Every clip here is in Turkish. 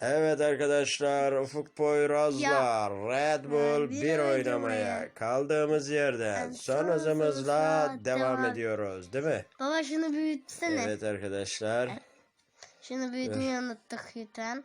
Evet arkadaşlar Ufuk Poyraz'la Red Bull bir 1 oynamaya kaldığımız yerden Yani son hızımızla hızımızla devam devam. ediyoruz değil mi? Baba şunu büyütsene. Evet arkadaşlar. Şunu büyütmeyi unuttuk lütfen.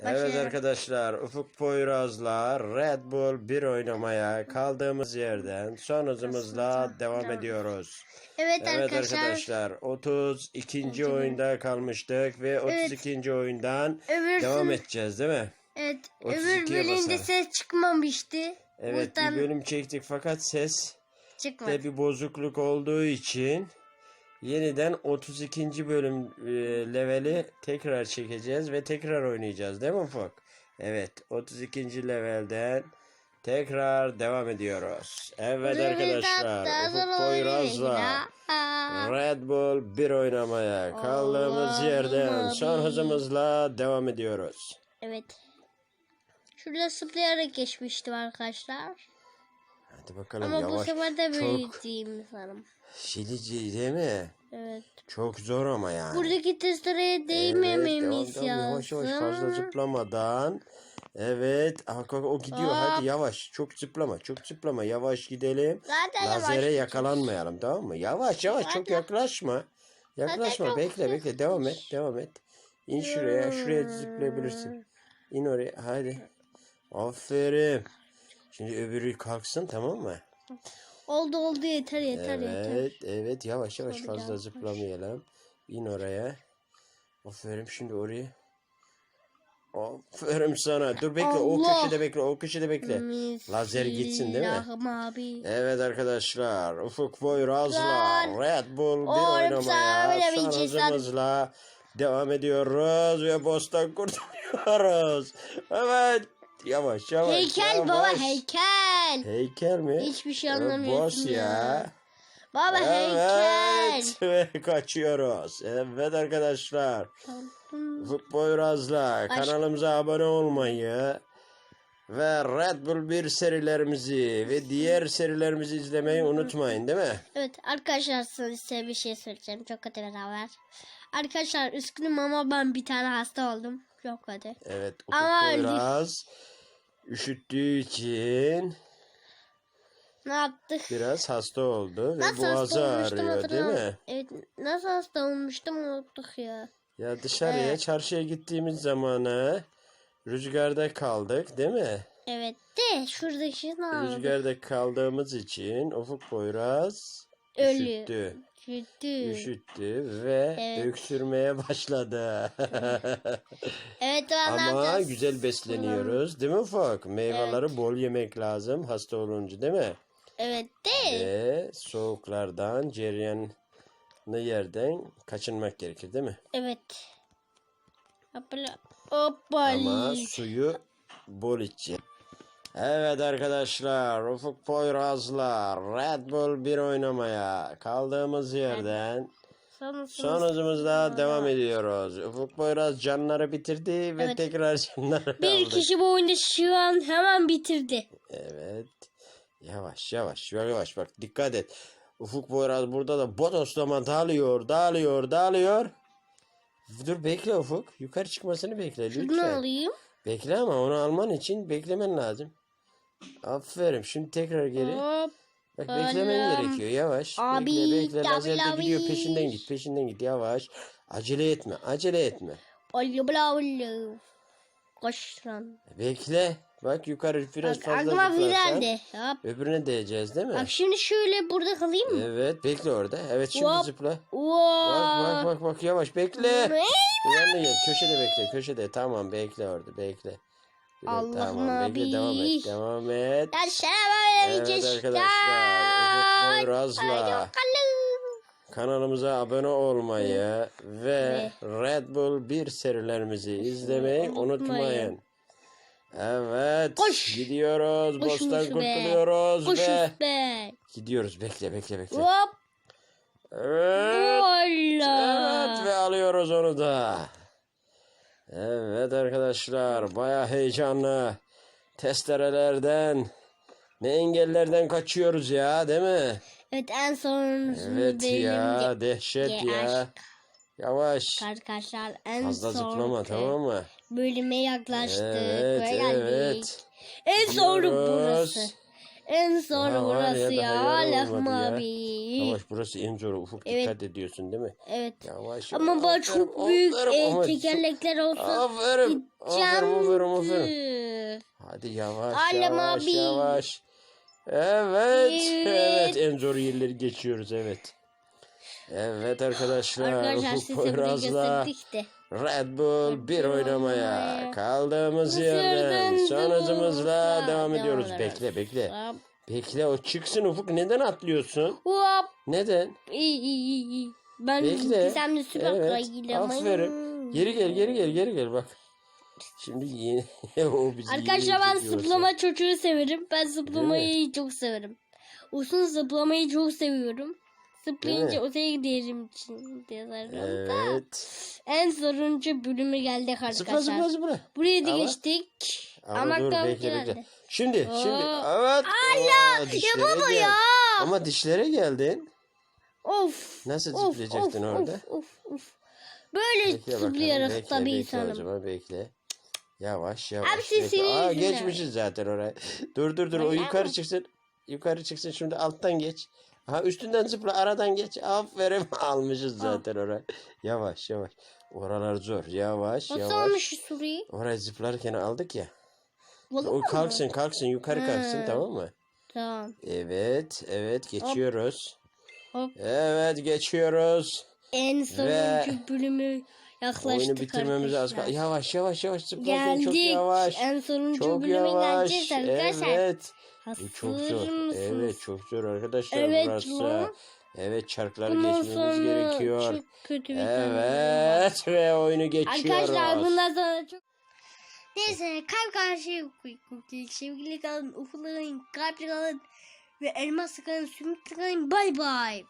Evet Başlayalım. arkadaşlar Ufuk Poyraz'la Red Bull 1 oynamaya kaldığımız yerden son hızımızla devam devam. ediyoruz. Evet, Evet arkadaşlar. arkadaşlar 32. oyunda kalmıştık ve 32. oyundan Öbür devam edeceğiz değil mi? Evet, 32'ye öbür bölümde ses çıkmamıştı. Evet Buradan bir bölüm çektik fakat ses çıkmadı. de bir bozukluk olduğu için yeniden 32. bölüm e, leveli tekrar çekeceğiz ve tekrar oynayacağız değil mi Ufuk? Evet 32. levelden tekrar devam ediyoruz. Evet arkadaşlar Ufuk Poyraz'la. Red Bull 1 oynamaya kaldığımız yerden son hızımızla devam ediyoruz. Evet. Şurada zıplayarak geçmiştim arkadaşlar. Hadi bakalım Ama bu yavaş. sefer de çok büyüteyim sanırım. şilici değil mi? Evet. Çok zor ama yani. Buradaki testereye Evet, değmememiz devam, devam. Yavaş yavaş fazla zıplamadan. Evet. Aa, bak, o gidiyor. Hop. Hadi yavaş. Çok zıplama. Çok zıplama. Yavaş gidelim. Zaten Lazere yavaş yakalanmayalım tamam mı? Yavaş yavaş. Çok Zaten- yaklaşma. Yaklaşma. çok bekle bekle. hızlı. Devam et. Devam et. İn şuraya. Şuraya zıplayabilirsin. İn oraya. Hadi. Aferin. Şimdi öbürü kalksın tamam mı? Oldu oldu yeter yeter yeter. Evet, evet yavaş yavaş Tabii fazla yavaş. zıplamayalım. İn oraya. Aferin şimdi oraya. Aferin sana. Dur bekle o Allah. köşede bekle o köşede bekle. Lazer gitsin değil mi? Abi. Evet arkadaşlar Ufuk Boyraz'la Lan. Red Bull bir Oğlum oynamaya böyle bir son san- hızımızla devam ediyoruz ve boss'tan kurtuluyoruz. Evet yavaş yavaş Heykel yavaş. baba heykel. Heykel mi? Hiçbir şey anlamıyorsun Boss ya. ya. Baba heykel. Evet ve kaçıyoruz. Evet arkadaşlar. Futbol Raz'la kanalımıza abone olmayı ve Red Bull 1 serilerimizi ve diğer serilerimizi izlemeyi unutmayın değil mi? Evet arkadaşlar size bir şey söyleyeceğim. Çok kötü beraber. Arkadaşlar üzgünüm ama ben bir tane hasta oldum. Çok kötü. Evet Ama Ufuk öldü. Poyraz üşüttüğü için Ne yaptık? biraz hasta oldu ve Nasıl boğazı ağrıyor değil mi? Evet nasıl hasta olmuştum unuttuk ya. Ya dışarıya Evet. çarşıya gittiğimiz zamana rüzgarda kaldık değil mi? Evet de şuradaki ne oldu? Rüzgarda kaldığımız için Ufuk Poyraz Ölüyor. üşüttü. Üşüttü. Üşüttü ve Evet. öksürmeye başladı. Evet Ama güzel besleniyoruz değil mi Ufuk? Meyveleri bol yemek lazım hasta olunca değil mi? Evet de. Ve soğuklardan, cereyanlı yerden kaçınmak gerekir değil mi? Evet. Hoppala. Ama suyu bol içeceğiz. Evet arkadaşlar Ufuk Poyraz'la Red Bull 1 oynamaya kaldığımız yerden Son, son hızımızda devam ediyoruz. Ufuk Poyraz canları bitirdi ve Evet. tekrar canları Bir aldı. kişi bu oyunda şu an hemen bitirdi. Evet. Yavaş yavaş yavaş bak dikkat et. Ufuk Poyraz burada da bodoslama dalıyor dağılıyor dağılıyor. Dur bekle Ufuk. Yukarı çıkmasını bekle Şunu lütfen. alayım. Bekle ama onu alman için beklemen lazım. Aferin. Şimdi tekrar geri. Hop. Bak beklemen Oğlum. gerekiyor. Yavaş. Abi, bekle bekle. Lazer de tabii, gidiyor. tabii. Peşinden git. Peşinden git. Yavaş. Acele etme. Acele etme. Ollu bla ollu. Koş lan. Bekle. Bak yukarı biraz Bak fazla aklıma zıplarsan filan Hop. öbürüne değeceğiz değil mi? Bak şimdi şöyle burada kalayım mı? Evet. Bekle orada. Evet şimdi Hop. zıpla. Bak bak bak bak yavaş bekle. Yanına gel. Köşede bekle. Köşede. Tamam bekle orada. Bekle. Allah'ım tamam bekle devam abi. et. Devam et. Evet arkadaşlar. Hadi bakalım. kanalımıza abone olmayı ve Red Bull 1 serilerimizi izlemeyi Unutmayın. Evet. Koş. Gidiyoruz. Koş Boss'tan Musu be. kurtuluyoruz Koş ve be. gidiyoruz. Bekle bekle bekle. Hop. Evet. Voila. Evet ve alıyoruz onu da. Evet arkadaşlar baya heyecanlı testerelerden ne engellerden kaçıyoruz ya değil mi? Evet en son Evet ya dehşet ya. aşk. Yavaş. Arkadaşlar en Fazla son zıplama tamam mı? bölüme yaklaştık. Evet, geldik. evet. En zoru burası. En var ya, burası ya. ya. abi. Yavaş burası en zoru. Ufuk Evet. dikkat ediyorsun değil mi? Evet. Yavaş. Ama Aferin, çok büyük aferin, e, tekerlekler olsa Aferin. Aferin aferin aferin. Hadi yavaş Alem yavaş abi. yavaş. Evet, Evet. evet. En zor yerleri geçiyoruz evet. Evet arkadaşlar. Arkadaşlar Ufuk Poyraz'la. Red Bull bir oynamaya kaldığımız yerden yerden son hızımızla devam ediyoruz. Bekle bekle. Bekle o çıksın Ufuk. Neden atlıyorsun? Hop. Neden? İyi iyi iyi. Ben Bekle. gizemli süper Evet. kayıyla. Aferin. Geri gel geri gel geri gel bak. Şimdi yeni o bizi Arkadaşlar ben zıplama çocuğu severim. Ben zıplamayı çok severim. Uzun zıplamayı çok seviyorum. Zıplayınca öteye giderim için yazarım. da. Evet. En zoruncu bölümü geldik arkadaşlar. Zıpla zıpla. Buraya da Ama- geçtik. Ama, dur bekle geldi. bekle. Şimdi şimdi evet. Allah Ya baba ya. Ama dişlere geldin. Of. Nasıl of, zıplayacaktın of, orada? Of of of. Böyle Bekle bakalım. zıplayarak tabii bekle o insanım. zaman bekle. Yavaş yavaş. Abi siz bekle. senin Aa, yüzünden. geçmişiz zaten oraya. Dur dur dur o yukarı mi? çıksın. Yukarı çıksın şimdi alttan geç. Ha üstünden zıpla aradan geç. Aferin almışız zaten oraya. Yavaş yavaş. Oralar zor. Yavaş Nasıl yavaş. olmuş soruyu? Oraya zıplarken aldık ya. Vallahi O kalksın kalksın yukarı kalksın tamam mı? Tamam. Evet evet geçiyoruz. Hop. Evet geçiyoruz. En sonuncu bölümü yaklaştık Oyunu bitirmemize az kaldı. Yavaş yavaş yavaş zıplarken çok yavaş. En sonuncu Çok bölüme yavaş. geleceğiz arkadaşlar. Evet. Hazır Bu çok zor. mısınız? Evet çok zor arkadaşlar Evet burası. mu? Evet çarkları Bundan geçmemiz gerekiyor. çok kötü bir Evet ve oyunu geçiyoruz. Arkadaşlar bundan sonra çok... Neyse kalp karşı sevgili kalın, ufuklayın, kalpli kalın ve elmas kalın, sümüklü kalın. Bay bay.